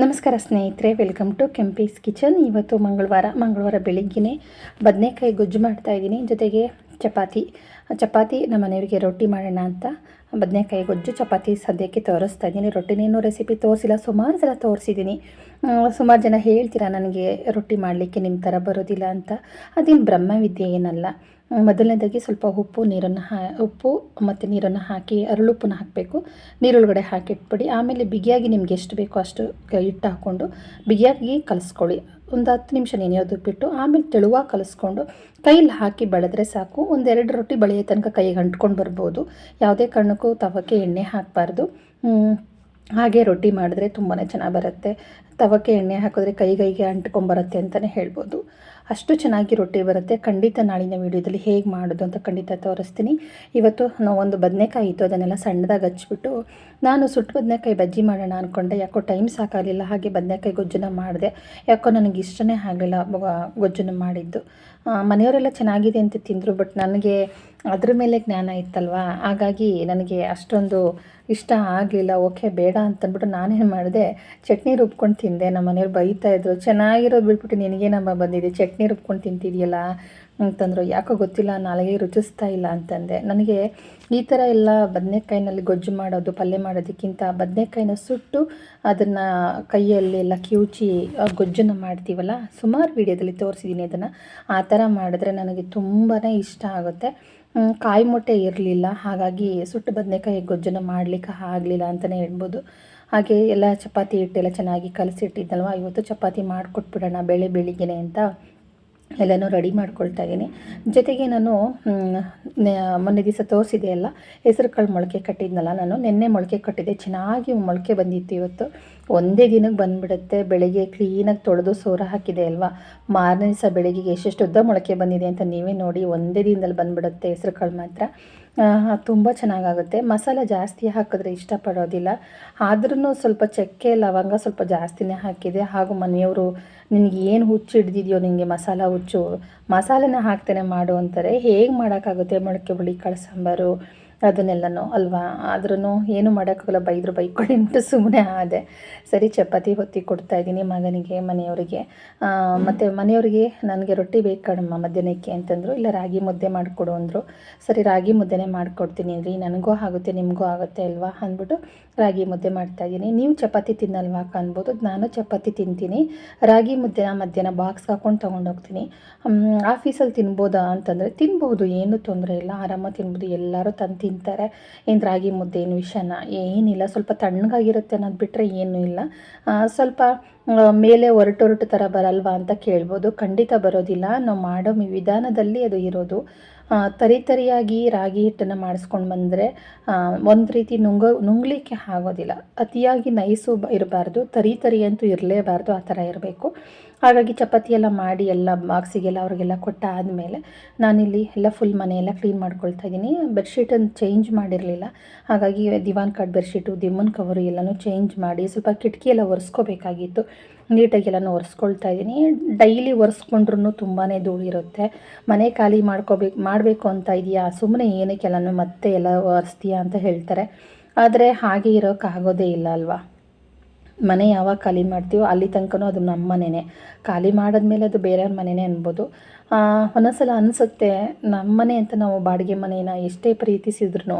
ನಮಸ್ಕಾರ ಸ್ನೇಹಿತರೆ welcome to Kempee's kitchen ಇವತ್ತು ಮಂಗಳವಾರ ಮಂಗಳವಾರ ಬೆಳಿಗ್ಗೆನೇ ಬದನೆಕಾಯಿ ಗೊಜ್ಜು ಮಾಡ್ತಾ ಇದ್ದೀನಿ. ಜೊತೆಗೆ ಚಪಾತಿ ಚಪಾತಿ ನಮ್ಮ ಮನೆಯವರಿಗೆ ರೊಟ್ಟಿ ಮಾಡೋಣ ಅಂತ ಬದನೆಕಾಯಿ ಗೊಜ್ಜು ಚಪಾತಿ ಸದ್ಯಕ್ಕೆ ತೋರಿಸ್ತಾ ಇದ್ದೀನಿ. ರೊಟ್ಟಿನೇನು ರೆಸಿಪಿ ತೋರಿಸಿಲ್ಲ, ಸುಮಾರು ಸಲ ತೋರಿಸಿದ್ದೀನಿ. ಸುಮಾರು ಜನ ಹೇಳ್ತೀರಾ, ನನಗೆ ರೊಟ್ಟಿ ಮಾಡಲಿಕ್ಕೆ ನಿಮ್ಮ ಥರ ಬರೋದಿಲ್ಲ ಅಂತ. ಅದೇನು ಬ್ರಹ್ಮವಿದ್ಯೆ ಏನಲ್ಲ. ಮೊದಲನೇದಾಗಿ ಸ್ವಲ್ಪ ಉಪ್ಪು, ನೀರನ್ನು ಹಾ, ಉಪ್ಪು ಮತ್ತು ನೀರನ್ನು ಹಾಕಿ ಅರಳುಪ್ಪನ್ನು ಹಾಕಬೇಕು. ನೀರೊಳಗಡೆ ಹಾಕಿಟ್ಬಿಡಿ ಆಮೇಲೆ ಬಿಗಿಯಾಗಿ ನಿಮ್ಗೆ ಎಷ್ಟು ಬೇಕೋ ಅಷ್ಟು ಹಿಟ್ಟು ಹಾಕ್ಕೊಂಡು ಬಿಗಿಯಾಗಿ ಕಲಿಸ್ಕೊಳ್ಳಿ. ಒಂದು ಹತ್ತು ನಿಮಿಷ ನೆನೆಯೋದು ಬಿಟ್ಟು ಆಮೇಲೆ ತೆಳುವಾಗಿ ಕಲಿಸ್ಕೊಂಡು ಕೈಲಿ ಹಾಕಿ ಬೆಳೆದ್ರೆ ಸಾಕು. ಒಂದೆರಡು ರೊಟ್ಟಿ ಬೆಳೆಯೋ ತನಕ ಕೈಗೆ ಅಂಟ್ಕೊಂಡು ಬರ್ಬೋದು. ಯಾವುದೇ ಕಾರಣಕ್ಕೂ ತವಕ್ಕೆ ಎಣ್ಣೆ ಹಾಕಬಾರ್ದು. ಹಾಗೆ ರೊಟ್ಟಿ ಮಾಡಿದ್ರೆ ತುಂಬಾ ಚೆನ್ನಾಗಿ ಬರುತ್ತೆ. ತವಕ್ಕೆ ಎಣ್ಣೆ ಹಾಕಿದ್ರೆ ಕೈ ಕೈಗೆ ಅಂಟ್ಕೊಂಬರುತ್ತೆ ಅಂತಲೇ ಹೇಳ್ಬೋದು. ಅಷ್ಟು ಚೆನ್ನಾಗಿ ರೊಟ್ಟಿ ಬರುತ್ತೆ. ಖಂಡಿತ ನಾಳಿನ ವೀಡಿಯೋದಲ್ಲಿ ಹೇಗೆ ಮಾಡೋದು ಅಂತ ಖಂಡಿತ ತೋರಿಸ್ತೀನಿ. ಇವತ್ತು ನಾವು ಒಂದು ಬದನೆಕಾಯಿ ಇತ್ತು, ಅದನ್ನೆಲ್ಲ ಸಣ್ಣದಾಗಿ ಹಚ್ಚಿಬಿಟ್ಟು ನಾನು ಸುಟ್ಟು ಬದನೆಕಾಯಿ ಬಜ್ಜಿ ಮಾಡೋಣ ಅಂದ್ಕೊಂಡೆ ಯಾಕೋ ಟೈಮ್ ಸಾಕಾಗಲಿಲ್ಲ, ಹಾಗೆ ಬದನೆಕಾಯಿ ಗೊಜ್ಜನ್ನ ಮಾಡಿದೆ. ಯಾಕೋ ನನಗೆ ಇಷ್ಟನೇ ಆಗಲಿಲ್ಲ ಗೊಜ್ಜನ ಮಾಡಿದ್ದು. ಮನೆಯವರೆಲ್ಲ ಚೆನ್ನಾಗಿದೆ ಅಂತ ತಿಂದರು, ಬಟ್ ನನಗೆ ಅದ್ರ ಮೇಲೆ ಜ್ಞಾನ ಇತ್ತಲ್ವ? ಹಾಗಾಗಿ ನನಗೆ ಅಷ್ಟೊಂದು ಇಷ್ಟ ಆಗಲಿಲ್ಲ. ಓಕೆ, ಬೇಡ ಅಂತಂದ್ಬಿಟ್ಟು ನಾನೇನು ಮಾಡಿದೆ, ಚಟ್ನಿ ರುಬ್ಕೊಂಡು ತಿಂದೆ. ನಮ್ಮ ಮನೆಯವ್ರು ಬೈತಾಯಿದ್ರು ಚೆನ್ನಾಗಿರೋದು ಬಿಟ್ಬಿಟ್ಟು ನಿನಗೇನಮ್ಮ ಬಂದಿದೆ? ಚಟ್ನಿ ರುಬ್ಕೊಂಡು ತಿಂತಿದೆಯಲ್ಲ? ಅಂತಂದರು ಯಾಕೋ ಗೊತ್ತಿಲ್ಲ, ನಾಳೆಗೆ ರುಚಿಸ್ತಾ ಇಲ್ಲ ಅಂತಂದೆ. ನನಗೆ ಈ ಥರ ಎಲ್ಲ ಬದನೆಕಾಯಿನಲ್ಲಿ ಗೊಜ್ಜು ಮಾಡೋದು, ಪಲ್ಯ ಮಾಡೋದಕ್ಕಿಂತ ಬದನೆಕಾಯಿನ ಸುಟ್ಟು ಅದನ್ನು ಕೈಯಲ್ಲಿ ಎಲ್ಲ ಕಿವುಚಿ ಗೊಜ್ಜನ್ನು ಮಾಡ್ತೀವಲ್ಲ, ಸುಮಾರು ವೀಡಿಯೋದಲ್ಲಿ ತೋರಿಸಿದ್ದೀನಿ ಅದನ್ನು. ಆ ಥರ ಮಾಡಿದ್ರೆ ನನಗೆ ತುಂಬಾ ಇಷ್ಟ ಆಗುತ್ತೆ. ಕಾಯಿ ಮೊಟ್ಟೆ ಇರಲಿಲ್ಲ, ಹಾಗಾಗಿ ಸುಟ್ಟು ಬದನೆಕಾಯಿ ಗೊಜ್ಜನ್ನು ಮಾಡಲಿಕ್ಕೆ ಆಗಲಿಲ್ಲ ಅಂತಲೇ ಹೇಳ್ಬೋದು. ಹಾಗೆ ಎಲ್ಲ ಚಪಾತಿ ಹಿಟ್ಟೆಲ್ಲ ಚೆನ್ನಾಗಿ ಕಲಸಿಟ್ಟಿದ್ದಲ್ವ, ಇವತ್ತು ಚಪಾತಿ ಮಾಡಿಕೊಟ್ಬಿಡೋಣ ಬೆಳೆ ಬೆಳಿಗ್ಗೆನೆ ಅಂತ. ಎಲ್ಲನೂ ರೆಡಿ ಮಾಡ್ಕೊಳ್ತಾ ಇದ್ದೀನಿ. ಜೊತೆಗೆ ನಾನು ಮೊನ್ನೆ ದಿವಸ ತೋರಿಸಿದೆ ಅಲ್ಲ ಹೆಸರು ಕಾಳು ಮೊಳಕೆ ಕಟ್ಟಿದ್ನಲ್ಲ, ನಾನು ನಿನ್ನೆ ಮೊಳಕೆ ಕಟ್ಟಿದ್ದೆ. ಚೆನ್ನಾಗಿ ಮೊಳಕೆ ಬಂದಿತ್ತು ಇವತ್ತು. ಒಂದೇ ದಿನಕ್ಕೆ ಬಂದುಬಿಡುತ್ತೆ. ಬೆಳಗ್ಗೆ ಕ್ಲೀನಾಗಿ ತೊಳೆದು ಸೋರ ಹಾಕಿದೆ ಅಲ್ವಾ? ಮಾರನೇ ದಿವಸ ಬೆಳಗ್ಗೆಗೆ ಎಷ್ಟೆಷ್ಟು ಉದ್ದ ಮೊಳಕೆ ಬಂದಿದೆ ಅಂತ ನೀವೇ ನೋಡಿ, ಒಂದೇ ದಿನದಲ್ಲಿ ಬಂದುಬಿಡುತ್ತೆ ಹೆಸರು ಕಾಳು ಮಾತ್ರ. ತುಂಬ ಚೆನ್ನಾಗಾಗುತ್ತೆ. ಮಸಾಲೆ ಜಾಸ್ತಿ ಹಾಕಿದ್ರೆ ಇಷ್ಟಪಡೋದಿಲ್ಲ. ಆದ್ರೂ ಸ್ವಲ್ಪ ಚಕ್ಕೆ, ಲವಂಗ ಸ್ವಲ್ಪ ಜಾಸ್ತಿನೇ ಹಾಕಿದೆ. ಹಾಗೂ ಮನೆಯವರು, ನಿನಗೆ ಏನು ಹುಚ್ಚು ಹಿಡ್ದಿದೆಯೋ ನಿನಗೆ ಮಸಾಲ ಹುಚ್ಚು. ಮಸಾಲೆನ ಹಾಕ್ತೇನೆ ಮಾಡು ಅಂತಾರೆ. ಹೇಗೆ ಮಾಡೋಕ್ಕಾಗುತ್ತೆ? ಮೊಳಕೆ, ಹುಳಿ ಕಾಳು ಸಾಂಬಾರು ಅದನ್ನೆಲ್ಲನೂ ಅಲ್ವಾ? ಆದ್ರೂ ಏನು ಮಾಡೋಕ್ಕಾಗಲ್ಲ, ಬೈದರು ಅಂತ ಸುಮ್ಮನೆ ಆದೆ. ಸರಿ, ಚಪಾತಿ ಹೊತ್ತಿ ಕೊಡ್ತಾಯಿದ್ದೀನಿ ಮಗನಿಗೆ, ಮನೆಯವರಿಗೆ. ಮತ್ತು ಮನೆಯವರಿಗೆ ನನಗೆ ರೊಟ್ಟಿ ಬೇಕು ಮಧ್ಯಾಹ್ನಕ್ಕೆ ಅಂತಂದರು, ಇಲ್ಲ ರಾಗಿ ಮುದ್ದೆ ಮಾಡಿಕೊಡು ಅಂದರು. ಸರಿ, ರಾಗಿ ಮುದ್ದೆನೇ ಮಾಡಿಕೊಡ್ತೀನಿ ರೀ, ನನಗೂ ಆಗುತ್ತೆ, ನಿಮಗೂ ಆಗುತ್ತೆ ಅಲ್ವಾ ಅಂದ್ಬಿಟ್ಟು ರಾಗಿ ಮುದ್ದೆ ಮಾಡ್ತಾಯಿದ್ದೀನಿ ನೀವು ಚಪಾತಿ ತಿನ್ನಲ್ವಾ ಅನ್ಬೋದು, ನಾನು ಚಪಾತಿ ತಿಂತೀನಿ. ರಾಗಿ ಮುದ್ದೆನ ಮಧ್ಯಾಹ್ನ ಬಾಕ್ಸ್ ಹಾಕ್ಕೊಂಡು ತೊಗೊಂಡೋಗ್ತೀನಿ ಆಫೀಸಲ್ಲಿ ತಿನ್ಬೋದಾ ಅಂತಂದರೆ, ತಿನ್ಬೋದು, ಏನೂ ತೊಂದರೆ ಇಲ್ಲ. ಆರಾಮಾಗಿ ತಿನ್ಬೋದು, ಎಲ್ಲರೂ ತಂದು ತಿಂತಾರೆ. ಏನು ರಾಗಿ ಮುದ್ದೆ ಏನು ವಿಷಯನ ಏನಿಲ್ಲ. ಸ್ವಲ್ಪ ತಣ್ಣಗಾಗಿರುತ್ತೆ ಅನ್ನೋದು ಬಿಟ್ಟರೆ ಏನೂ ಇಲ್ಲ. ಸ್ವಲ್ಪ ಮೇಲೆ ಹೊರಟೊರಟು ಥರ ಬರಲ್ವಾ ಅಂತ ಕೇಳ್ಬೋದು. ಖಂಡಿತ ಬರೋದಿಲ್ಲ. ನಾವು ಮಾಡೋ ವಿಧಾನದಲ್ಲಿ ಅದು ಇರೋದು. ತರಿ ತರಿಯಾಗಿ ರಾಗಿ ಹಿಟ್ಟನ್ನು ಮಾಡಿಸ್ಕೊಂಡು ಬಂದರೆ ಒಂದು ರೀತಿ ನುಂಗೋ, ನುಂಗ್ಲಿಕ್ಕೆ ಆಗೋದಿಲ್ಲ. ಅತಿಯಾಗಿ ನೈಸು ಇರಬಾರ್ದು. ತರಿ ತರಿ ಅಂತೂ ಇರಲೇಬಾರ್ದು. ಆ ಥರ ಇರಬೇಕು. ಹಾಗಾಗಿ ಚಪಾತಿ ಎಲ್ಲ ಮಾಡಿ ಎಲ್ಲ ಬಾಕ್ಸಿಗೆಲ್ಲ ಅವ್ರಿಗೆಲ್ಲ ಕೊಟ್ಟ ಆದಮೇಲೆ ನಾನಿಲ್ಲಿ ಎಲ್ಲ ಫುಲ್ ಮನೆಯೆಲ್ಲ ಕ್ಲೀನ್ ಮಾಡ್ಕೊಳ್ತಾ ಇದ್ದೀನಿ. ಬೆಡ್ಶೀಟನ್ನು ಚೇಂಜ್ ಮಾಡಿರಲಿಲ್ಲ. ಹಾಗಾಗಿ ದಿವಾನ್ ಕಾರ್ಡ್ ಬೆಡ್ಶೀಟು ದಿಮ್ಮನ್ ಕವರು ಎಲ್ಲನೂ ಚೇಂಜ್ ಮಾಡಿ ಸ್ವಲ್ಪ ಕಿಟಕಿ ಎಲ್ಲ ಒರೆಸ್ಕೋಬೇಕಾಗಿತ್ತು. ನೀಟಾಗಿ ಎಲ್ಲನೂ ಒರೆಸ್ಕೊಳ್ತಾ ಇದ್ದೀನಿ. ಡೈಲಿ ಒರೆಸ್ಕೊಂಡ್ರೂ ತುಂಬಾ ಧೂಳಿರುತ್ತೆ ಮನೆ ಖಾಲಿ ಮಾಡ್ಕೋಬೇಕು ಮಾಡಬೇಕು ಅಂತ ಇದೆಯಾ ಸುಮ್ಮನೆ ಏನಕ್ಕೆಲ್ಲ ಮತ್ತೆ ಎಲ್ಲ ಒರೆಸ್ತೀಯಾ ಅಂತ ಹೇಳ್ತಾರೆ. ಆದರೆ ಹಾಗೆ ಇರೋಕ್ಕಾಗೋದೇ ಇಲ್ಲ ಅಲ್ವಾ? ಮನೆ ಯಾವಾಗ ಖಾಲಿ ಮಾಡ್ತೀವೋ ಅಲ್ಲಿ ತನಕನೂ ಅದು ನಮ್ಮ ಮನೆಯೇ ಖಾಲಿ ಮಾಡಿದ್ಮೇಲೆ ಅದು ಬೇರೆಯವ್ರ ಮನೆಯೇ ಅನ್ಬೋದು. ಒಂದೊಂದ್ಸಲ ಅನಿಸುತ್ತೆ, ನಮ್ಮ ಮನೆ ಅಂತ ನಾವು ಬಾಡಿಗೆ ಮನೇನ ಎಷ್ಟೇ ಪ್ರೀತಿಸಿದ್ರು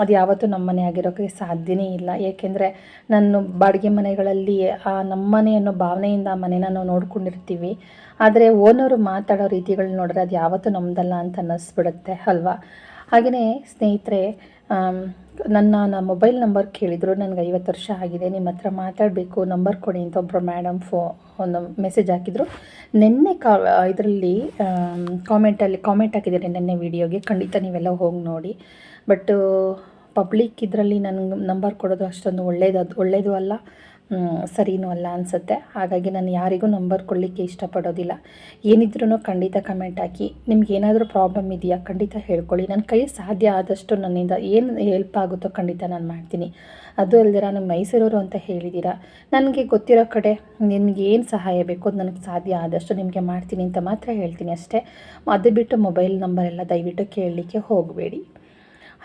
ಅದು ಯಾವತ್ತೂ ನಮ್ಮ ಮನೆ ಆಗಿರೋಕ್ಕೆ ಸಾಧ್ಯನೇ ಇಲ್ಲ. ಏಕೆಂದರೆ ನಾನು ಬಾಡಿಗೆ ಮನೆಗಳಲ್ಲಿ, ಆ ನಮ್ಮ ಮನೆ ಅನ್ನೋ ಭಾವನೆಯಿಂದ ಮನೆನ ನಾವು ನೋಡ್ಕೊಂಡಿರ್ತೀವಿ. ಆದರೆ ಓನರು ಮಾತಾಡೋ ರೀತಿಗಳನ್ನ ನೋಡಿದ್ರೆ ಅದು ಯಾವತ್ತೂ ನಮ್ಮದಲ್ಲ ಅಂತ ಅನ್ನಿಸ್ಬಿಡುತ್ತೆ ಅಲ್ವಾ? ಹಾಗೆಯೇ ಸ್ನೇಹಿತರೆ ನನ್ನ ನನ್ನ ಮೊಬೈಲ್ ನಂಬರ್ ಕೇಳಿದರು, ನನಗೆ ಐವತ್ತು ವರ್ಷ ಆಗಿದೆ, ನಿಮ್ಮ ಹತ್ರ ಮಾತಾಡಬೇಕು, ನಂಬರ್ ಕೊಡಿ ಅಂತ ಒಬ್ಬರು ಮೇಡಮ್ ಫೋ, ಒಂದು ಮೆಸೇಜ್ ಹಾಕಿದರು. ನಿನ್ನೆ ಕಾ, ಇದರಲ್ಲಿ ಕಾಮೆಂಟಲ್ಲಿ ಕಾಮೆಂಟ್ ಹಾಕಿದ್ದಾರೆ ನಿನ್ನೆ ವೀಡಿಯೋಗೆ ಖಂಡಿತ ನೀವೆಲ್ಲ ಹೋಗಿ ನೋಡಿ. ಬಟ್ ಪಬ್ಲಿಕ್ ಇದರಲ್ಲಿ ನನಗೆ ನಂಬರ್ ಕೊಡೋದು ಅಷ್ಟೊಂದು ಒಳ್ಳೇದು ಒಳ್ಳೆಯದು ಅಲ್ಲ ಸರಿನೂ ಅಲ್ಲ ಅನಿಸುತ್ತೆ. ಹಾಗಾಗಿ ನಾನು ಯಾರಿಗೂ ನಂಬರ್ ಕೊಡಲಿಕ್ಕೆ ಇಷ್ಟಪಡೋದಿಲ್ಲ. ಏನಿದ್ರೂ ಖಂಡಿತ ಕಮೆಂಟ್ ಹಾಕಿ. ನಿಮ್ಗೆ ಏನಾದರೂ ಪ್ರಾಬ್ಲಮ್ ಇದೆಯಾ, ಖಂಡಿತ ಹೇಳ್ಕೊಳ್ಳಿ. ನನ್ನ ಕೈ ಸಾಧ್ಯ ಆದಷ್ಟು ನನ್ನಿಂದ ಏನು ಹೆಲ್ಪ್ ಆಗುತ್ತೋ ಖಂಡಿತ ನಾನು ಮಾಡ್ತೀನಿ. ಅದು ಅಲ್ಲದೆ ನಾನು ಮೈಸೂರವರು ಅಂತ ಹೇಳಿದ್ದೀರಾ ನನಗೆ ಗೊತ್ತಿರೋ ಕಡೆ ನಿಮಗೆ ಏನು ಸಹಾಯ ಬೇಕೋ ಅದು ನನಗೆ ಸಾಧ್ಯ ಆದಷ್ಟು ನಿಮಗೆ ಮಾಡ್ತೀನಿ ಅಂತ ಮಾತ್ರ ಹೇಳ್ತೀನಿ ಅಷ್ಟೇ. ಅದು ಬಿಟ್ಟು ಮೊಬೈಲ್ ನಂಬರ್ ಎಲ್ಲ ದಯವಿಟ್ಟು ಕೇಳಲಿಕ್ಕೆ ಹೋಗಬೇಡಿ.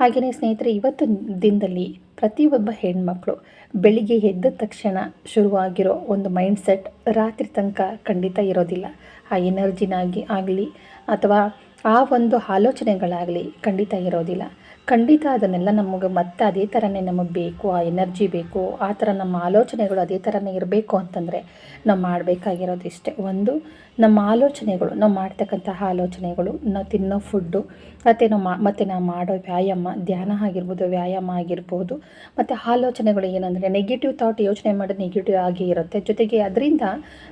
ಹಾಗೆಯೇ ಸ್ನೇಹಿತರೆ, ಇವತ್ತು ದಿನದಲ್ಲಿ ಪ್ರತಿಯೊಬ್ಬ ಹೆಣ್ಮಕ್ಳು ಬೆಳಿಗ್ಗೆ ಎದ್ದ ತಕ್ಷಣ ಶುರುವಾಗಿರೋ ಒಂದು ಮೈಂಡ್ಸೆಟ್ ರಾತ್ರಿ ತನಕ ಖಂಡಿತ ಇರೋದಿಲ್ಲ. ಆ ಎನರ್ಜಿನಾಗಿ ಆಗಲಿ ಅಥವಾ ಆ ಒಂದು ಆಲೋಚನೆಗಳಾಗಲಿ ಖಂಡಿತ ಇರೋದಿಲ್ಲ. ಖಂಡಿತ ಅದನ್ನೆಲ್ಲ ನಮಗೆ ಮತ್ತೆ ಅದೇ ಥರನೇ ನಮಗೆ ಬೇಕು, ಆ ಎನರ್ಜಿ ಬೇಕು, ಆ ಥರ ನಮ್ಮ ಆಲೋಚನೆಗಳು ಅದೇ ಥರನೇ ಇರಬೇಕು ಅಂತಂದರೆ ನಾವು ಮಾಡಬೇಕಾಗಿರೋದು ಇಷ್ಟೇ. ಒಂದು, ನಮ್ಮ ಆಲೋಚನೆಗಳು, ನಾವು ಮಾಡ್ತಕ್ಕಂತಹ ಆಲೋಚನೆಗಳು, ನಾವು ತಿನ್ನೋ ಫುಡ್ಡು ಮತ್ತು ನಾವು ಮಾ, ಮತ್ತು ನಾವು ಮಾಡೋ ವ್ಯಾಯಾಮ, ಧ್ಯಾನ ಆಗಿರ್ಬೋದು, ವ್ಯಾಯಾಮ ಆಗಿರ್ಬೋದು, ಮತ್ತು ಆಲೋಚನೆಗಳು ಏನಂದರೆ ನೆಗೆಟಿವ್ ಥಾಟ್ ಯೋಚನೆ ಮಾಡೋದು ನೆಗೆಟಿವ್ ಆಗಿ ಇರುತ್ತೆ. ಜೊತೆಗೆ ಅದರಿಂದ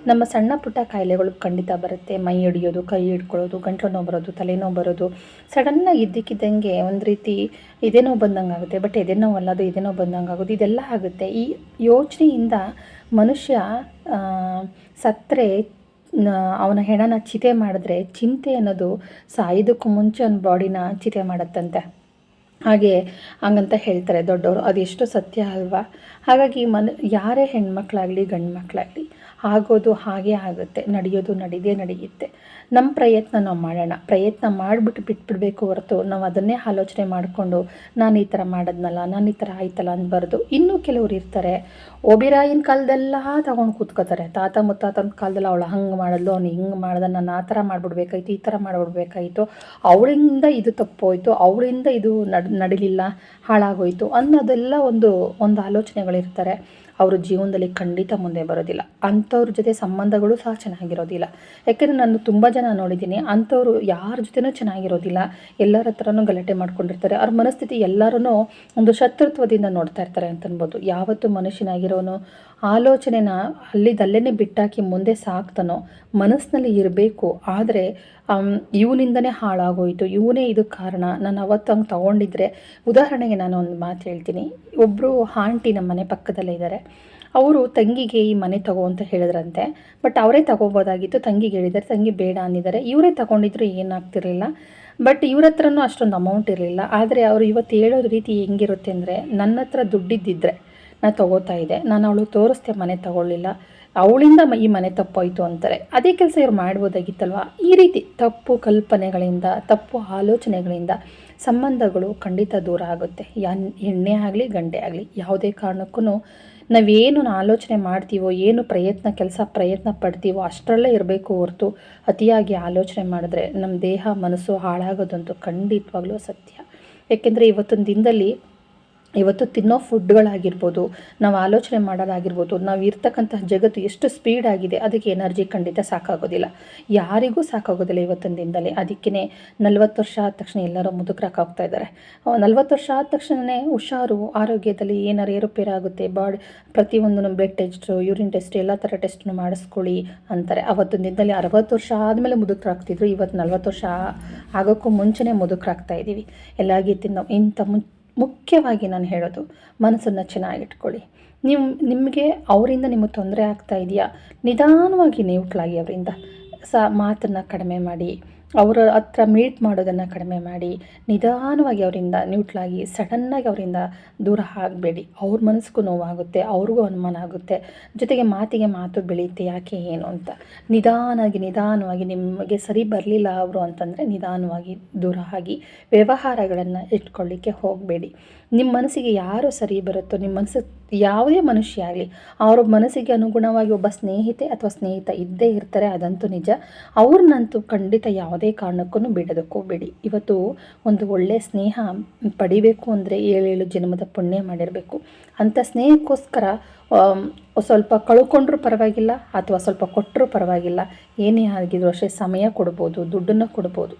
ನಮ್ಮ ಸಣ್ಣ ಪುಟ್ಟ ಕಾಯಿಲೆಗಳು ಖಂಡಿತ ಬರುತ್ತೆ. ಮೈ ಹಿಡಿಯೋದು, ಕೈ ಹಿಡ್ಕೊಳ್ಳೋದು, ಗಂಟಲು ನೋವು ಬರೋದು, ತಲೆನೋವು ಬರೋದು. ಸಡನ್ನಾಗಿ ಇದ್ದಕ್ಕಿದ್ದಂಗೆ ಒಂದು ರೀತಿ ಇದೇನೋ ಬಂದಂಗೆ ಆಗುತ್ತೆ, ಬಟ್ ಎದೆನೋ ಅಲ್ಲ ಅದು ಇದೇನೋ ಬಂದಂಗೆ ಆಗೋದು, ಇದೆಲ್ಲ ಆಗುತ್ತೆ. ಈ ಯೋಚನೆಯಿಂದ ಮನುಷ್ಯ ಸತ್ತರೆ ಅವನ ಹೆಣನ ಚಿತೆ ಮಾಡಿದ್ರೆ ಚಿಂತೆ ಅನ್ನೋದು ಸಾಯೋದಕ್ಕೂ ಮುಂಚೆ ಅವನ ಬಾಡಿನ ಚಿತೆ ಮಾಡುತ್ತಂತೆ. ಹಾಗೆ ಹಂಗಂತ ಹೇಳ್ತಾರೆ ದೊಡ್ಡವರು ಅದೆಷ್ಟು ಸತ್ಯ ಅಲ್ವಾ? ಹಾಗಾಗಿ ಮನ, ಯಾರೇ ಹೆಣ್ಮಕ್ಳಾಗಲಿ ಗಂಡು ಮಕ್ಕಳಾಗಲಿ ಆಗೋದು ಹಾಗೆ ಆಗುತ್ತೆ, ನಡೆಯೋದು ನಡೆದೇ ನಡೆಯುತ್ತೆ. ನಮ್ಮ ಪ್ರಯತ್ನ ನಾವು ಮಾಡೋಣ. ಪ್ರಯತ್ನ ಮಾಡಿಬಿಟ್ಟು ಬಿಟ್ಬಿಡಬೇಕು ಹೊರತು ನಾವು ಅದನ್ನೇ ಆಲೋಚನೆ ಮಾಡಿಕೊಂಡು ನಾನು ಈ ಥರ ಮಾಡಿದ್ನಲ್ಲ, ನಾನು ಈ ಥರ ಆಯ್ತಲ್ಲ ಅನ್ಬಾರ್ದು. ಇನ್ನೂ ಕೆಲವ್ರು ಇರ್ತಾರೆ. ಒಬಿರಾಯಿನ ಕಾಲದೆಲ್ಲ ತಗೊಂಡು ಕೂತ್ಕೋತಾರೆ. ತಾತ ಮುತ್ತಾತನ ಕಾಲದಲ್ಲಿ ಅವಳು ಹಂಗೆ ಮಾಡಿದ್ಲು, ಅವ್ನು ಹಿಂಗೆ ಮಾಡ್ದ, ನಾನು ಆ ಥರ ಮಾಡಿಬಿಡ್ಬೇಕಾಯ್ತು, ಈ ಥರ ಮಾಡಿಬಿಡ್ಬೇಕಾಯ್ತು, ಅವಳಿಂದ ಇದು ತಪ್ಪೋಯ್ತು, ಅವಳಿಂದ ಇದು ನಡ್, ನಡಿಲಿಲ್ಲ, ಹಾಳಾಗೋಯ್ತು ಅನ್ನೋದೆಲ್ಲ ಒಂದು ಒಂದು ಆಲೋಚನೆಗಳಿರ್ತಾರೆ. ಅವರು ಜೀವನದಲ್ಲಿ ಖಂಡಿತ ಮುಂದೆ ಬರೋದಿಲ್ಲ. ಅಂಥವ್ರ ಜೊತೆ ಸಂಬಂಧಗಳು ಸಹ ಚೆನ್ನಾಗಿರೋದಿಲ್ಲ. ಯಾಕೆಂದರೆ ನಾನು ತುಂಬ ಜನ ನೋಡಿದ್ದೀನಿ, ಅಂಥವ್ರು ಯಾರ ಜೊತೆನೂ ಚೆನ್ನಾಗಿರೋದಿಲ್ಲ. ಎಲ್ಲರ ಹತ್ರನೂ ಗಲಾಟೆ ಮಾಡ್ಕೊಂಡಿರ್ತಾರೆ. ಅವ್ರ ಮನಸ್ಥಿತಿ ಎಲ್ಲರೂ ಒಂದು ಶತ್ರುತ್ವದಿಂದ ನೋಡ್ತಾ ಇರ್ತಾರೆ ಅಂತ ಅನ್ಬೋದು ಯಾವತ್ತು ಮನುಷ್ಯನಾಗಿರೋನು ಆಲೋಚನೆನ ಅಲ್ಲಿದಲ್ಲೇ ಬಿಟ್ಟಾಕಿ ಮುಂದೆ ಸಾಕ್ತಾನೋ? ಮನಸ್ಸಿನಲ್ಲಿ ಇರಬೇಕು. ಆದರೆ ಇವನಿಂದನೇ ಹಾಳಾಗೋಯಿತು. ಇವನೇ ಇದಕ್ಕೆ ಕಾರಣ. ನಾನು ಅವತ್ತು ಹಂಗೆ ತೊಗೊಂಡಿದ್ರೆ, ಉದಾಹರಣೆಗೆ ನಾನು ಒಂದು ಮಾತು ಹೇಳ್ತೀನಿ. ಒಬ್ಬರು ಆಂಟಿ ನಮ್ಮ ಮನೆ ಪಕ್ಕದಲ್ಲೇ ಇದ್ದಾರೆ ಅವರು ತಂಗಿಗೆ ಈ ಮನೆ ತಗೋ ಅಂತ ಹೇಳಿದ್ರಂತೆ. ಬಟ್ ಅವರೇ ತಗೋಬೋದಾಗಿತ್ತು. ತಂಗಿಗೆ ಹೇಳಿದ್ದಾರೆ. ತಂಗಿ ಬೇಡ ಅಂದಿದ್ದಾರೆ. ಇವರೇ ತಗೊಂಡಿದ್ರು ಏನಾಗ್ತಿರಲಿಲ್ಲ. ಬಟ್ ಇವ್ರ ಹತ್ರನೂ ಅಷ್ಟೊಂದು ಅಮೌಂಟ್ ಇರಲಿಲ್ಲ. ಆದರೆ ಅವರು ಇವತ್ತು ಹೇಳೋದು ರೀತಿ ಹೆಂಗಿರುತ್ತೆ ಅಂದರೆ, ನನ್ನ ಹತ್ರ ದುಡ್ಡಿದ್ದಿದ್ರೆ ನಾನು ತೊಗೋತಾ ಇದ್ದೆ ನಾನು ಅವಳು ತೋರಿಸ್ದೆ ಮನೆ ತಗೊಳ್ಳಿಲ್ಲ. ಅವಳಿಂದ ಈ ಮನೆ ತಪ್ಪಾಯಿತು ಅಂತಾರೆ. ಅದೇ ಕೆಲಸ ಇವ್ರು ಮಾಡ್ಬೋದಾಗಿತ್ತಲ್ವ? ಈ ರೀತಿ ತಪ್ಪು ಕಲ್ಪನೆಗಳಿಂದ, ತಪ್ಪು ಆಲೋಚನೆಗಳಿಂದ ಸಂಬಂಧಗಳು ಖಂಡಿತ ದೂರ ಆಗುತ್ತೆ. ಯಾನ್, ಹೆಣ್ಣೆ ಆಗಲಿ, ಗಂಡೆ ಆಗಲಿ, ಯಾವುದೇ ಕಾರಣಕ್ಕೂ ನಾವೇನು ಆಲೋಚನೆ ಮಾಡ್ತೀವೋ, ಏನು ಪ್ರಯತ್ನ, ಕೆಲಸ ಪ್ರಯತ್ನ ಪಡ್ತೀವೋ, ಅಷ್ಟರಲ್ಲೇ ಇರಬೇಕು ಹೊರತು ಅತಿಯಾಗಿ ಆಲೋಚನೆ ಮಾಡಿದ್ರೆ ನಮ್ಮ ದೇಹ, ಮನಸ್ಸು ಹಾಳಾಗೋದಂತೂ ಖಂಡಿತವಾಗ್ಲೂ ಸತ್ಯ ಏಕೆಂದರೆ ಇವತ್ತೊಂದು ದಿನದಲ್ಲಿ ಇವತ್ತು ತಿನ್ನೋ ಫುಡ್ಗಳಾಗಿರ್ಬೋದು, ನಾವು ಆಲೋಚನೆ ಮಾಡೋದಾಗಿರ್ಬೋದು, ನಾವು ಇರ್ತಕ್ಕಂತಹ ಜಗತ್ತು ಎಷ್ಟು ಸ್ಪೀಡ್ ಆಗಿದೆ, ಅದಕ್ಕೆ ಎನರ್ಜಿ ಖಂಡಿತ ಸಾಕಾಗೋದಿಲ್ಲ. ಯಾರಿಗೂ ಸಾಕಾಗೋದಿಲ್ಲ ಇವತ್ತಿನ ದಿನದಲ್ಲಿ. ಅದಕ್ಕೇ ನಲ್ವತ್ತು ವರ್ಷ ಆದ ತಕ್ಷಣ ಎಲ್ಲರೂ ಮುದುಕರಾಗ್ತಾ ಇದ್ದಾರೆ. ನಲ್ವತ್ತು ವರ್ಷ ಆದ ತಕ್ಷಣವೇ ಹುಷಾರು, ಆರೋಗ್ಯದಲ್ಲಿ ಏನಾರು ಏರುಪೇರಾಗುತ್ತೆ ಬಾಡಿ ಪ್ರತಿಯೊಂದನ್ನು ಬ್ಲಡ್ ಟೆಸ್ಟು ಯೂರಿನ್ ಟೆಸ್ಟ್ ಎಲ್ಲ ಥರ ಟೆಸ್ಟ್ನು ಮಾಡಿಸ್ಕೊಳ್ಳಿ ಅಂತಾರೆ. ಅವತ್ತಿನ ದಿನದಲ್ಲಿ ಅರವತ್ತು ವರ್ಷ ಆದಮೇಲೆ ಮುದುಕರಾಗ್ತಿದ್ರು. ಇವತ್ತು ನಲ್ವತ್ತು ವರ್ಷ ಆಗೋಕ್ಕೂ ಮುಂಚೆನೇ ಮುದುಕರಾಗ್ತಾ ಇದ್ದೀವಿ ಎಲ್ಲಾಗಿ ತಿನ್ನೋ ಇಂಥ ಮುನ್ ಮುಖ್ಯವಾಗಿ ನಾನು ಹೇಳೋದು, ಮನಸ್ಸನ್ನು ಚೆನ್ನಾಗಿಟ್ಕೊಳ್ಳಿ ನೀವು, ನಿಮಗೆ ಅವರಿಂದ ನಿಮಗೆ ತೊಂದರೆ ಆಗ್ತಾ ಇದೆಯಾ? ನಿಧಾನವಾಗಿ ನ್ಯೂಟ್ಲಾಗಿ ಅವರಿಂದ ಸ ಮಾತನ್ನು ಕಡಿಮೆ ಮಾಡಿ. ಅವರ ಹತ್ರ ಮೀಟ್ ಮಾಡೋದನ್ನು ಕಡಿಮೆ ಮಾಡಿ, ನಿಧಾನವಾಗಿ ಅವರಿಂದ ನ್ಯೂಟ್ಲಾಗಿ ಸಡನ್ನಾಗಿ ಅವರಿಂದ ದೂರ ಆಗಬೇಡಿ. ಅವ್ರ ಮನಸ್ಸಿಗೂ ನೋವಾಗುತ್ತೆ, ಅವ್ರಿಗೂ ಅನುಮಾನ ಆಗುತ್ತೆ. ಜೊತೆಗೆ ಮಾತಿಗೆ ಮಾತು ಬೆಳೆಯುತ್ತೆ, ಯಾಕೆ ಏನು ಅಂತ. ನಿಧಾನಾಗಿ ನಿಧಾನವಾಗಿ ನಿಮಗೆ ಸರಿ ಬರಲಿಲ್ಲ ಅವರು ಅಂತಂದರೆ ನಿಧಾನವಾಗಿ ದೂರ ಆಗಿ ವ್ಯವಹಾರಗಳನ್ನು ಇಟ್ಕೊಳ್ಳಿಕ್ಕೆ ಹೋಗಬೇಡಿ. ನಿಮ್ಮ ಮನಸ್ಸಿಗೆ ಯಾರು ಸರಿ ಬರುತ್ತೋ ನಿಮ್ಮ ಮನಸ್ಸು ಯಾವುದೇ ಮನುಷ್ಯ ಆಗಲಿ, ಅವ್ರ ಮನಸ್ಸಿಗೆ ಅನುಗುಣವಾಗಿ ಒಬ್ಬ ಸ್ನೇಹಿತೆ ಅಥವಾ ಸ್ನೇಹಿತ ಇದ್ದೇ ಇರ್ತಾರೆ, ಅದಂತೂ ನಿಜ. ಅವ್ರನ್ನಂತೂ ಖಂಡಿತ ಯಾವುದೇ ಕಾರಣಕ್ಕೂ ಬಿಡೋದಕ್ಕೂ ಬಿಡಿ. ಇವತ್ತು ಒಂದು ಒಳ್ಳೆಯ ಸ್ನೇಹ ಪಡಿಬೇಕು ಅಂದರೆ ಏಳೇಳು ಜನ್ಮದ ಪುಣ್ಯ ಮಾಡಿರಬೇಕು. ಅಂಥ ಸ್ನೇಹಕ್ಕೋಸ್ಕರ ಸ್ವಲ್ಪ ಕಳ್ಕೊಂಡ್ರೂ ಪರವಾಗಿಲ್ಲ ಅಥವಾ ಸ್ವಲ್ಪ ಕೊಟ್ಟರೂ ಪರವಾಗಿಲ್ಲ. ಏನೇ ಆಗಿದ್ರು ಅಷ್ಟೇ ಸಮಯ ಕೊಡ್ಬೋದು, ದುಡ್ಡನ್ನು ಕೊಡ್ಬೋದು,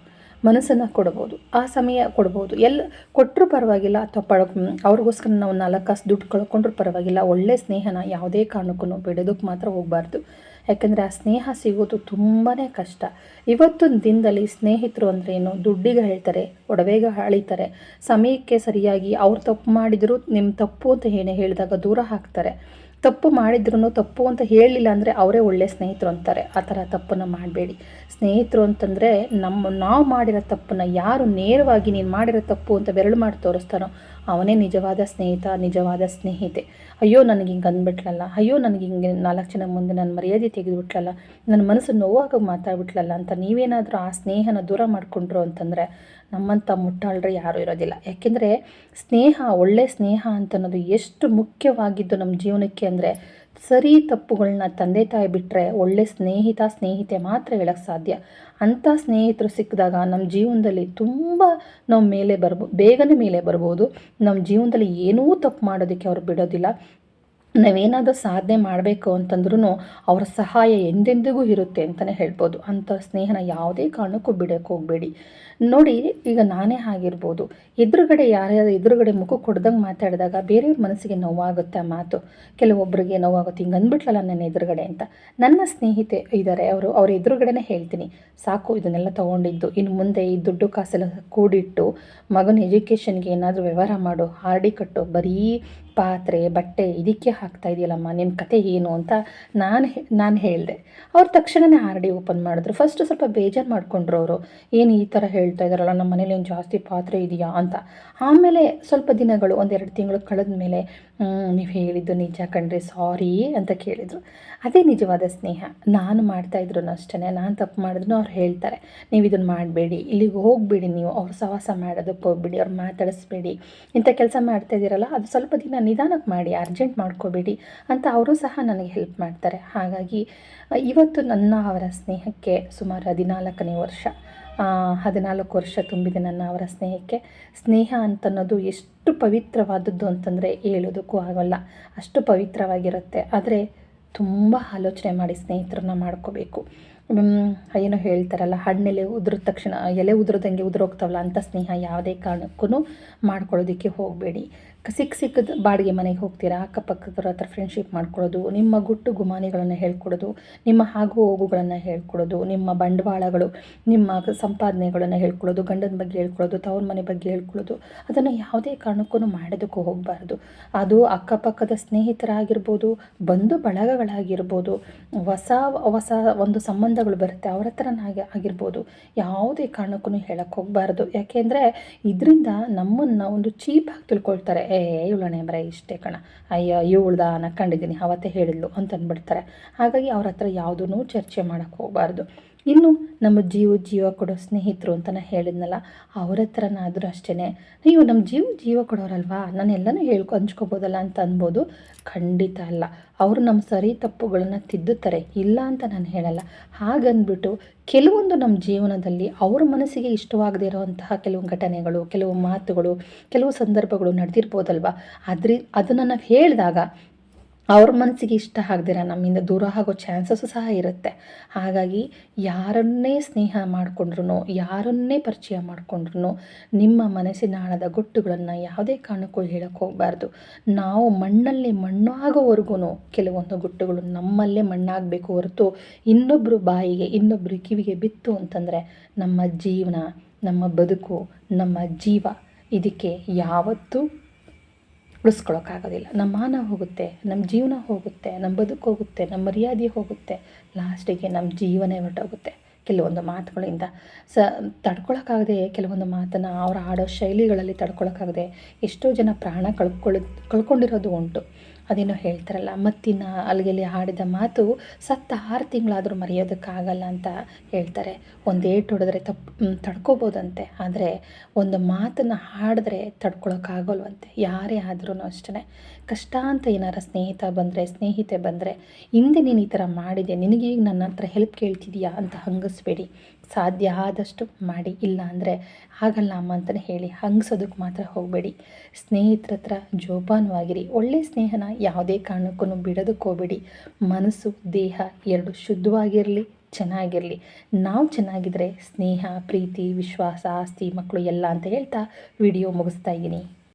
ಮನಸ್ಸನ್ನು ಕೊಡ್ಬೋದು, ಆ ಸಮಯ ಕೊಡ್ಬೋದು. ಎಲ್ಲ ಕೊಟ್ಟರೂ ಪರವಾಗಿಲ್ಲ ಅಥವಾ ಪಡ ಅವ್ರಿಗೋಸ್ಕರ ನಾವು ನಾಲ್ಕು ಕಾಸು ದುಡ್ಡು ಕಳ್ಕೊಂಡ್ರೂ ಪರವಾಗಿಲ್ಲ, ಒಳ್ಳೆ ಸ್ನೇಹನ ಯಾವುದೇ ಕಾರಣಕ್ಕೂ ಬಿಡೋದಕ್ಕೆ ಮಾತ್ರ ಹೋಗಬಾರ್ದು. ಯಾಕೆಂದರೆ ಆ ಸ್ನೇಹ ಸಿಗೋದು ತುಂಬಾ ಕಷ್ಟ. ಇವತ್ತಿನ ದಿನದಲ್ಲಿ ಸ್ನೇಹಿತರು ಅಂದರೆ ಏನು? ದುಡ್ಡಿಗೆ ಹೇಳ್ತಾರೆ, ಒಡವೆಗೆ ಅಳಿತಾರೆ, ಸಮಯಕ್ಕೆ ಸರಿಯಾಗಿ ಅವ್ರು ತಪ್ಪು ಮಾಡಿದರೂ ನಿಮ್ಮ ತಪ್ಪು ಅಂತ ಏನೇ ಹೇಳಿದಾಗ ದೂರ ಹಾಕ್ತಾರೆ. ತಪ್ಪು ಮಾಡಿದ್ರು ತಪ್ಪು ಅಂತ ಹೇಳಲಿಲ್ಲ ಅಂದರೆ ಅವರೇ ಒಳ್ಳೆ ಸ್ನೇಹಿತರು ಅಂತಾರೆ. ಆ ಥರ ತಪ್ಪನ್ನು ಮಾಡಬೇಡಿ. ಸ್ನೇಹಿತರು ಅಂತಂದರೆ ನಮ್ಮ ನಾವು ಮಾಡಿರೋ ತಪ್ಪನ್ನು ಯಾರು ನೇರವಾಗಿ ನೀನು ಮಾಡಿರೋ ತಪ್ಪು ಅಂತ ಬೆರಳು ಮಾಡಿ ತೋರಿಸ್ತಾನೋ ಅವನೇ ನಿಜವಾದ ಸ್ನೇಹಿತ, ನಿಜವಾದ ಸ್ನೇಹಿತೆ. ಅಯ್ಯೋ, ನನಗೆ ಹಿಂಗೆ ಅಂದ್ಬಿಟ್ಲಲ್ಲ. ಅಯ್ಯೋ, ನನಗೆ ಹಿಂಗೆ ನಾಲ್ಕು ಜನ ಮುಂದೆ ನನ್ನ ಮರ್ಯಾದೆ ತೆಗೆದುಬಿಟ್ಲಲ್ಲ. ನನ್ನ ಮನಸ್ಸು ನೋವಾಗ ಮಾತಾಡ್ಬಿಟ್ಲಲ್ಲ ಅಂತ ನೀವೇನಾದರೂ ಆ ಸ್ನೇಹನ ದೂರ ಮಾಡಿಕೊಂಡ್ರು ಅಂತಂದರೆ ನಮ್ಮಂಥ ಮುಟ್ಟಾಳ್ರೆ ಯಾರೂ ಇರೋದಿಲ್ಲ. ಯಾಕೆಂದರೆ ಸ್ನೇಹ, ಒಳ್ಳೆ ಸ್ನೇಹ ಅಂತ ಅನ್ನೋದು ಎಷ್ಟು ಮುಖ್ಯವಾಗಿದ್ದು ನಮ್ಮ ಜೀವನಕ್ಕೆ ಅಂದರೆ ಸರಿ ತಪ್ಪುಗಳನ್ನ ತಂದೆ ತಾಯಿ ಬಿಟ್ಟರೆ ಒಳ್ಳೆ ಸ್ನೇಹಿತ, ಸ್ನೇಹಿತೆ ಮಾತ್ರ ಹೇಳೋಕ್ಕೆ ಸಾಧ್ಯ. ಅಂಥ ಸ್ನೇಹಿತರು ಸಿಕ್ಕಿದಾಗ ನಮ್ಮ ಜೀವನದಲ್ಲಿ ತುಂಬ ನಾವು ಮೇಲೆ ಬರ್ಬೋ, ಬೇಗನೆ ಮೇಲೆ ಬರ್ಬೋದು. ನಮ್ಮ ಜೀವನದಲ್ಲಿ ಏನೂ ತಪ್ಪು ಮಾಡೋದಕ್ಕೆ ಅವ್ರು ಬಿಡೋದಿಲ್ಲ. ನಾವೇನಾದರೂ ಸಾಧನೆ ಮಾಡಬೇಕು ಅಂತಂದ್ರೂ ಅವರ ಸಹಾಯ ಎಂದೆಂದಿಗೂ ಇರುತ್ತೆ ಅಂತಲೇ ಹೇಳ್ಬೋದು. ಅಂಥ ಸ್ನೇಹನ ಯಾವುದೇ ಕಾರಣಕ್ಕೂ ಬಿಡೋಕ್ಕೆ ಹೋಗಬೇಡಿ. ನೋಡಿ, ಈಗ ನಾನೇ ಆಗಿರ್ಬೋದು. ಎದುರುಗಡೆ ಯಾರ್ಯಾರು ಎದುರುಗಡೆ ಮುಖ ಕೊಡ್ದಂಗೆ ಮಾತಾಡಿದಾಗ ಬೇರೆಯವ್ರ ಮನಸ್ಸಿಗೆ ನೋವಾಗುತ್ತೆ ಆ ಮಾತು. ಕೆಲವೊಬ್ಬರಿಗೆ ನೋವಾಗುತ್ತೆ. ಹಿಂಗೆ ಅಂದ್ಬಿಟ್ಲಲ್ಲ ನನ್ನ ಎದುರುಗಡೆ ಅಂತ. ನನ್ನ ಸ್ನೇಹಿತೆ ಇದ್ದಾರೆ ಅವರು, ಅವ್ರ ಎದುರುಗಡೆನೇ ಹೇಳ್ತೀನಿ. ಸಾಕು, ಇದನ್ನೆಲ್ಲ ತೊಗೊಂಡಿದ್ದು. ಇನ್ನು ಮುಂದೆ ಈ ದುಡ್ಡು ಕಾಸೆಲ್ಲ ಕೂಡಿಟ್ಟು ಮಗನ ಎಜುಕೇಷನ್ಗೆ ಏನಾದರೂ ವ್ಯವಹಾರ ಮಾಡು. ಹಾರ್ಡಿ ಕಟ್ಟು. ಬರೀ ಪಾತ್ರೆ, ಬಟ್ಟೆ ಇದಕ್ಕೆ ಹಾಕ್ತಾ ಇದೆಯಲ್ಲಮ್ಮ ನಿನ್ನ ಕತೆ ಏನು ಅಂತ ನಾನು ನಾನು ಹೇಳಿದೆ. ಅವ್ರು ತಕ್ಷಣವೇ ಆರ್ ಡಿ ಓಪನ್ ಮಾಡಿದ್ರು. ಫಸ್ಟು ಸ್ವಲ್ಪ ಬೇಜಾರು ಮಾಡಿಕೊಂಡ್ರು ಅವರು. ಏನು ಈ ಥರ ಹೇಳ್ತಾ ಇದ್ದಾರಲ್ಲ ನಮ್ಮ ಮನೇಲಿ ಏನು ಜಾಸ್ತಿ ಪಾತ್ರೆ ಇದೆಯಾ ಅಂತ. ಆಮೇಲೆ ಸ್ವಲ್ಪ ದಿನಗಳು ಒಂದೆರಡು ತಿಂಗಳು ಕಳೆದ ಮೇಲೆ ನೀವು ಹೇಳಿದ್ದು ನಿಜ ಕಣ್ರಿ, ಸಾರಿ ಅಂತ ಕೇಳಿದರು. ಅದೇ ನಿಜವಾದ ಸ್ನೇಹ. ನಾನು ಮಾಡ್ತಾಯಿದ್ರು ಅಷ್ಟೇ ನಾನು ತಪ್ಪು ಮಾಡಿದ್ರು ಅವ್ರು ಹೇಳ್ತಾರೆ. ನೀವು ಇದನ್ನು ಮಾಡಬೇಡಿ. ಇಲ್ಲಿಗೆ ಹೋಗ್ಬೇಡಿ ನೀವು. ಅವ್ರು ಸವಾಸ ಮಾಡೋದಕ್ಕೆ ಹೋಗ್ಬೇಡಿ. ಅವ್ರು ಮಾತಾಡಿಸ್ಬೇಡಿ. ಇಂಥ ಕೆಲಸ ಮಾಡ್ತಾ ಇದ್ದೀರಲ್ಲ ಅದು ಸ್ವಲ್ಪ ದಿನ ನಿಧಾನಕ್ಕೆ ಮಾಡಿ, ಅರ್ಜೆಂಟ್ ಮಾಡ್ಕೋಬೇಡಿ ಅಂತ ಅವರು ಸಹ ನನಗೆ ಹೆಲ್ಪ್ ಮಾಡ್ತಾರೆ. ಹಾಗಾಗಿ, ಇವತ್ತು ನನ್ನ ಅವರ ಸ್ನೇಹಕ್ಕೆ ಸುಮಾರು ಹದಿನಾಲ್ಕನೇ ವರ್ಷ. ಹದಿನಾಲ್ಕು ವರ್ಷ ತುಂಬಿದೆ ನನ್ನ ಅವರ ಸ್ನೇಹಕ್ಕೆ. ಸ್ನೇಹ ಅಂತನ್ನೋದು ಎಷ್ಟು ಪವಿತ್ರವಾದದ್ದು ಅಂತಂದರೆ ಹೇಳೋದಕ್ಕೂ ಆಗೋಲ್ಲ. ಅಷ್ಟು ಪವಿತ್ರವಾಗಿರುತ್ತೆ. ಆದರೆ ತುಂಬ ಆಲೋಚನೆ ಮಾಡಿ ಸ್ನೇಹಿತರನ್ನ ಮಾಡ್ಕೋಬೇಕು. ಏನೋ ಹೇಳ್ತಾರಲ್ಲ, ಹಣ್ಣೆಲೆ ಉದುರಿದ ತಕ್ಷಣ, ಎಲೆ ಉದುರದಂಗೆ ಉದುರೋಗ್ತಾವಲ್ಲ ಅಂತ ಸ್ನೇಹ ಯಾವುದೇ ಕಾರಣಕ್ಕೂ ಮಾಡ್ಕೊಳ್ಳೋದಕ್ಕೆ ಹೋಗಬೇಡಿ. ಸಿಕ್ಕ ಸಿಕ್ಕದ ಬಾಡಿಗೆ ಮನೆಗೆ ಹೋಗ್ತೀರಾ? ಅಕ್ಕಪಕ್ಕದವ್ರ ಹತ್ರ ಫ್ರೆಂಡ್ಶಿಪ್ ಮಾಡ್ಕೊಳ್ಳೋದು, ನಿಮ್ಮ ಗುಟ್ಟು ಗುಮಾನಿಗಳನ್ನು ಹೇಳ್ಕೊಡೋದು, ನಿಮ್ಮ ಹಾಗು ಹೋಗುಗಳನ್ನು ಹೇಳ್ಕೊಡೋದು, ನಿಮ್ಮ ಬಂಡವಾಳಗಳು, ನಿಮ್ಮ ಸಂಪಾದನೆಗಳನ್ನು ಹೇಳ್ಕೊಳ್ಳೋದು ಗಂಡನ ಬಗ್ಗೆ ಹೇಳ್ಕೊಳ್ಳೋದು ತವ್ರ ಮನೆ ಬಗ್ಗೆ ಹೇಳ್ಕೊಳ್ಳೋದು ಅದನ್ನು ಯಾವುದೇ ಕಾರಣಕ್ಕೂ ಮಾಡೋದಕ್ಕೂ ಹೋಗಬಾರ್ದು. ಅದು ಅಕ್ಕಪಕ್ಕದ ಸ್ನೇಹಿತರಾಗಿರ್ಬೋದು, ಬಂಧು ಬಳಗಗಳಾಗಿರ್ಬೋದು, ಹೊಸ ಹೊಸ ಒಂದು ಸಂಬಂಧಗಳು ಬರುತ್ತೆ, ಅವರ ಹತ್ರನಾಗಿ ಆಗಿರ್ಬೋದು, ಯಾವುದೇ ಕಾರಣಕ್ಕೂ ಹೇಳಕ್ಕೆ ಹೋಗಬಾರ್ದು. ಯಾಕೆಂದರೆ, ಇದರಿಂದ ನಮ್ಮನ್ನು ಒಂದು ಚೀಪಾಗಿ ತಿಳ್ಕೊಳ್ತಾರೆ. ಏ ಇವಳನೆ ಬರ ಇಷ್ಟೇ ಕಣ. ಅಯ್ಯೋ, ಇವಳ್ದ ನಕ್ಕೊಂಡಿದ್ದೀನಿ ಅವತ್ತೇ ಹೇಳಿದ್ಲು ಅಂತ ಅಂದ್ಬಿಡ್ತಾರೆ. ಹಾಗಾಗಿ ಅವ್ರ ಹತ್ರ ಯಾವುದೂ ಚರ್ಚೆ ಮಾಡೋಕ್ಕೆ ಹೋಗಬಾರ್ದು. ಇನ್ನು ನಮ್ಮ ಜೀವ ಜೀವ ಕೊಡೋ ಸ್ನೇಹಿತರು ಅಂತ ನಾನು ಹೇಳಿದ್ನಲ್ಲ, ಅವ್ರ ಹತ್ರನಾದರೂ ಅಷ್ಟೇ ನೀವು ನಮ್ಮ ಜೀವ ಜೀವ ಕೊಡೋರಲ್ವಾ? ನಾನು ಎಲ್ಲನೂ ಹೇಳ್ಕೊ, ಹಂಚ್ಕೋಬೋದಲ್ಲ ಅಂತ ಅನ್ಬೋದು. ಖಂಡಿತ ಅಲ್ಲ. ಅವರು ನಮ್ಮ ಸರಿ ತಪ್ಪುಗಳನ್ನು ತಿದ್ದುತ್ತಾರೆ. ಇಲ್ಲ ಅಂತ ನಾನು ಹೇಳಲ್ಲ. ಹಾಗಂದ್ಬಿಟ್ಟು ಕೆಲವೊಂದು ನಮ್ಮ ಜೀವನದಲ್ಲಿ ಅವ್ರ ಮನಸ್ಸಿಗೆ ಇಷ್ಟವಾಗದೇ ಇರೋವಂತಹ ಕೆಲವು ಘಟನೆಗಳು, ಕೆಲವು ಮಾತುಗಳು, ಕೆಲವು ಸಂದರ್ಭಗಳು ನಡೆದಿರ್ಬೋದಲ್ವ? ಅದ್ರಿ, ಅದನ್ನು ನಾವು ಹೇಳಿದಾಗ ಅವ್ರ ಮನಸ್ಸಿಗೆ ಇಷ್ಟ ಆಗದಿರ ನಮ್ಮಿಂದ ದೂರ ಆಗೋ ಚಾನ್ಸಸ್ಸು ಸಹ ಇರುತ್ತೆ. ಹಾಗಾಗಿ ಯಾರನ್ನೇ ಸ್ನೇಹ ಮಾಡಿಕೊಂಡ್ರು ಯಾರನ್ನೇ ಪರಿಚಯ ಮಾಡಿಕೊಂಡ್ರು ನಿಮ್ಮ ಮನಸ್ಸಿನ ಆಳದ ಗುಟ್ಟುಗಳನ್ನು ಯಾವುದೇ ಕಾರಣಕ್ಕೂ ಹೇಳಕ್ಕೆ ಹೋಗಬಾರ್ದು. ನಾವು ಮಣ್ಣಲ್ಲಿ ಮಣ್ಣು ಆಗೋವರೆಗೂ ಕೆಲವೊಂದು ಗುಟ್ಟುಗಳು ನಮ್ಮಲ್ಲೇ ಮಣ್ಣಾಗಬೇಕು ಹೊರತು ಇನ್ನೊಬ್ಬರು ಬಾಯಿಗೆ ಇನ್ನೊಬ್ಬರು ಕಿವಿಗೆ ಬಿತ್ತು ಅಂತಂದರೆ ನಮ್ಮ ಜೀವನ, ನಮ್ಮ ಬದುಕು, ನಮ್ಮ ಜೀವ, ಇದಕ್ಕೆ ಯಾವತ್ತೂ ಉಳಿಸ್ಕೊಳಕ್ಕಾಗೋದಿಲ್ಲ. ನಮ್ಮ ಮಾನ ಹೋಗುತ್ತೆ, ನಮ್ಮ ಜೀವನ ಹೋಗುತ್ತೆ, ನಮ್ಮ ಬದುಕು ಹೋಗುತ್ತೆ, ನಮ್ಮ ಮರ್ಯಾದೆ ಹೋಗುತ್ತೆ, ಲಾಸ್ಟಿಗೆ ನಮ್ಮ ಜೀವನೇ ಹೊರಟೋಗುತ್ತೆ. ಕೆಲವೊಂದು ಮಾತುಗಳಿಂದ ಸ, ತಡ್ಕೊಳಕ್ಕಾಗದೆ ಕೆಲವೊಂದು ಮಾತನ್ನು ಅವ್ರು ಆಡೋ ಶೈಲಿಗಳಲ್ಲಿ ತಡ್ಕೊಳಕ್ಕಾಗದೆ ಎಷ್ಟೋ ಜನ ಪ್ರಾಣ ಕಳ್ಕೊಳ್ಳಿ, ಕಳ್ಕೊಂಡಿರೋದು ಉಂಟು. ಅದೇನೋ ಹೇಳ್ತಾರಲ್ಲ ಮತ್ತಿನ ಅಲ್ಲಿಗೆಲ್ಲಿ ಹಾಡಿದ ಮಾತು ಸತ್ತ ಆರು ತಿಂಗಳಾದರೂ ಮರೆಯೋದಕ್ಕಾಗಲ್ಲ ಅಂತ ಹೇಳ್ತಾರೆ. ಒಂದು ಏಟು ಹೊಡೆದ್ರೆ ತಪ್ಪು ತಡ್ಕೋಬೋದಂತೆ. ಆದರೆ ಒಂದು ಮಾತನ್ನು ಹಾಡಿದ್ರೆ ತಡ್ಕೊಳೋಕ್ಕಾಗಲ್ವಂತೆ. ಯಾರೇ ಆದ್ರೂ ಅಷ್ಟೇ ಕಷ್ಟ ಅಂತ ಏನಾರ ಸ್ನೇಹಿತ ಬಂದರೆ, ಸ್ನೇಹಿತೆ ಬಂದರೆ, ಹಿಂದೆ ನೀನು ಈ ಥರ ಮಾಡಿದೆ ನಿನಗೀಗ ನನ್ನ ಹತ್ರ ಹೆಲ್ಪ್ ಕೇಳ್ತಿದೀಯಾ ಅಂತ ಹಂಗಿಸ್ಬೇಡಿ. ಸಾಧ್ಯ ಆದಷ್ಟು ಮಾಡಿ, ಇಲ್ಲ ಅಂದರೆ ಆಗಲ್ಲ ಅಮ್ಮ ಅಂತಲೇ ಹೇಳಿ ಹಂಗಿಸೋದಕ್ಕೆ ಮಾತ್ರ ಹೋಗಬೇಡಿ. ಸ್ನೇಹಿತರ ಹತ್ರ ಜೋಪಾನವಾಗಿರಿ. ಒಳ್ಳೆಯ ಸ್ನೇಹನ ಯಾವುದೇ ಕಾರಣಕ್ಕೂ ಬಿಡೋದಕ್ಕೆ ಹೋಗಬೇಡಿ. ಮನಸ್ಸು, ದೇಹ ಎರಡು ಶುದ್ಧವಾಗಿರಲಿ, ಚೆನ್ನಾಗಿರಲಿ. ನಾವು ಚೆನ್ನಾಗಿದ್ದರೆ ಸ್ನೇಹ, ಪ್ರೀತಿ, ವಿಶ್ವಾಸ, ಆಸ್ತಿ ಮಕ್ಕಳು ಎಲ್ಲ ಅಂತ ಹೇಳ್ತಾ ವಿಡಿಯೋ ಮುಗಿಸ್ತಾ ಇದ್ದೀನಿ.